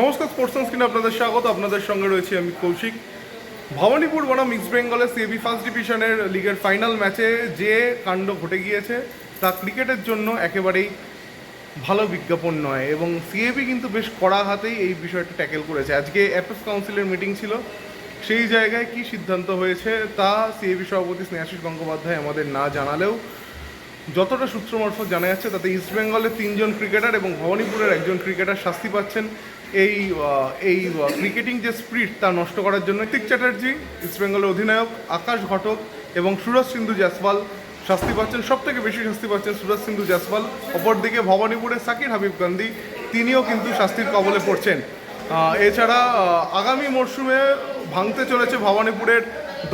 নমস্কার স্পোর্টস স্ক্রিনে আপনাদের স্বাগত। আপনাদের সঙ্গে রয়েছি আমি কৌশিক। ভবানীপুর বনাম ইস্ট বেঙ্গলের সিএবি ফার্স্ট ডিভিশনের লিগের ফাইনাল ম্যাচে যে কাণ্ড ঘটে গিয়েছে, তা ক্রিকেটের জন্য একেবারেই ভালো বিজ্ঞাপন নয় এবং সিএবি কিন্তু বেশ কড়া হাতেই এই বিষয়টা ট্যাকেল করেছে। আজকে অ্যাপেস কাউন্সিলের মিটিং ছিল। সেই জায়গায় কি সিদ্ধান্ত হয়েছে, তা সিএবি সভাপতি স্নেহাশিস গঙ্গোপাধ্যায় আমাদের না জানালেও যতটা সূত্র মারফত জানা যাচ্ছে, তাতে ইস্টবেঙ্গলের তিনজন ক্রিকেটার এবং ভবানীপুরের একজন ক্রিকেটার শাস্তি পাচ্ছেন। এই এই ক্রিকেটিং যে স্পিরিট তা নষ্ট করার জন্য ঋতিক চ্যাটার্জি ইস্টবেঙ্গলের অধিনায়ক, আকাশ ঘটক এবং সুরজ সিন্ধু জাসওয়াল শাস্তি পাচ্ছেন। সব থেকে বেশি শাস্তি পাচ্ছেন সুরজ সিন্ধু জাসওয়াল অপরদিকে ভবানীপুরের সাকির হাবিব গান্ধী, তিনিও কিন্তু শাস্তির কবলে পড়ছেন। এছাড়া আগামী মরশুমে ভাঙতে চলেছে ভবানীপুরের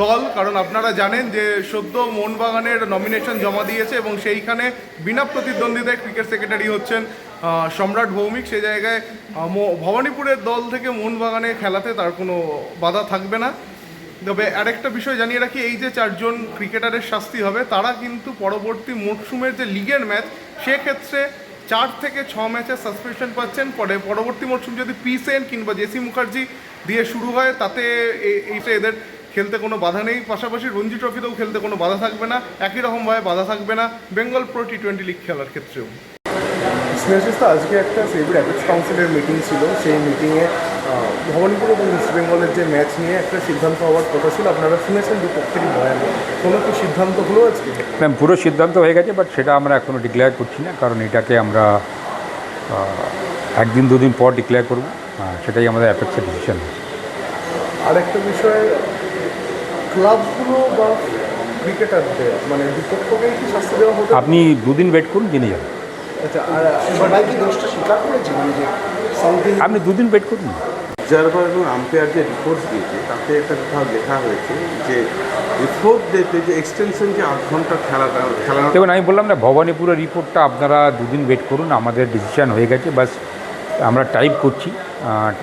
দল, কারণ আপনারা জানেন যে সদ্য মোহনবাগানের নমিনেশন জমা দিয়েছে এবং সেইখানে বিনা প্রতিদ্বন্দ্বিতায় ক্রিকেট সেক্রেটারি হচ্ছেন সম্রাট ভৌমিক। সেই জায়গায় ভবানীপুরের দল থেকে মোহনবাগানে খেলাতে তার কোনো বাধা থাকবে না। তবে আরেকটা বিষয় জানিয়ে রাখি, এই যে চারজন ক্রিকেটারের শাস্তি হবে, তারা কিন্তু পরবর্তী মরশুমের যে লিগের ম্যাচ সেক্ষেত্রে চার থেকে ছ ম্যাচের সাসপেনশন পাচ্ছেন। পরে, পরবর্তী মরশুম যদি পি সেন কিংবা জেসি মুখার্জি দিয়ে শুরু হয়, তাতে এইটা এদের খেলতে কোনো বাধা নেই। পাশাপাশি রঞ্জি ট্রফিতেও খেলতে কোনো বাধা থাকবে না। একই রকমভাবে বাধা থাকবে না। Bengal pro T twenty league খেলার ক্ষেত্রেও। স্নেহাশিস আজকে একটা সেভির অ্যাপেক্স কাউন্সিলের মিটিং ছিল। সেই মিটিংয়ে ভবানীপুর এবং ইস্ট বেঙ্গলের যে ম্যাচ নিয়ে একটা সিদ্ধান্ত হওয়ার কথা ছিল। আপনারা শুনেছেন দু পক্ষেরই বয়ান। কোনো কি সিদ্ধান্ত হলো আজকে? ম্যাম পুরো সিদ্ধান্ত হয়ে গেছে বাট সেটা আমরা এখনও ডিক্লেয়ার করছি না। কারণ এটাকে আমরা একদিন দুদিন পর ডিক্লেয়ার করব। সেটাই আমাদের অ্যাপেক্সের ডিসিশন আর একটা বিষয় ক্লাবগুলো বা ক্রিকেটারদের মানে দুপক্ষকেই কি শাস্তি দেওয়া হতো আপনি দুদিন ওয়েট করুন জেনে যাবেন। আচ্ছা আর কি দোষটা স্বীকার করেছে? মানে যে সামথিং আপনি দুদিন ওয়েট করুন। অবজারভার এবং আম্পায়ার যে রিপোর্ট দিয়েছে তাতে একটা কোথাও লেখা হয়েছে যে রিপোর্ট ডেতে যে এক্সটেনশন যে আধ ঘণ্টা খেলাটা খেলা দেখুন আমি বললাম না ভবানীপুরের রিপোর্টটা আপনারা দুদিন ওয়েট করুন আমাদের ডিসিশন হয়ে গেছে বাস আমরা টাইপ করছি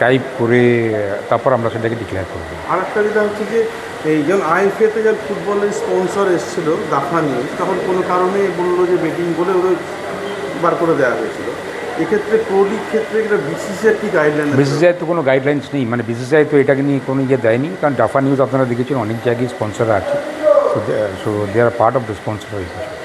টাইপ করে তারপর আমরা সেটাকে ডিক্লেয়ার করব। আর একটা যেটা হচ্ছে যে এই যেমন আইএফএতে যখন ফুটবলের স্পন্সর এসেছিল দাফা নিয়ে, তখন কোনো কারণে বলল যে বেটিং বলে ওদের বার করে দেওয়া হয়েছিল। এক্ষেত্রে প্রোলিগ ক্ষেত্রে এটা বিসিসিআই কি গাইডলাইন বিসিসিআই তো কোনো গাইডলাইন্স নেই। মানে বিসিসিআই তো এটাকে নিয়ে কোনো ইয়ে দেয়নি, কারণ ডাফা নিউজ আপনারা দেখেছেন, অনেক জায়গায় স্পন্সর আছে। So they are part of the sponsor হয়ে গেছে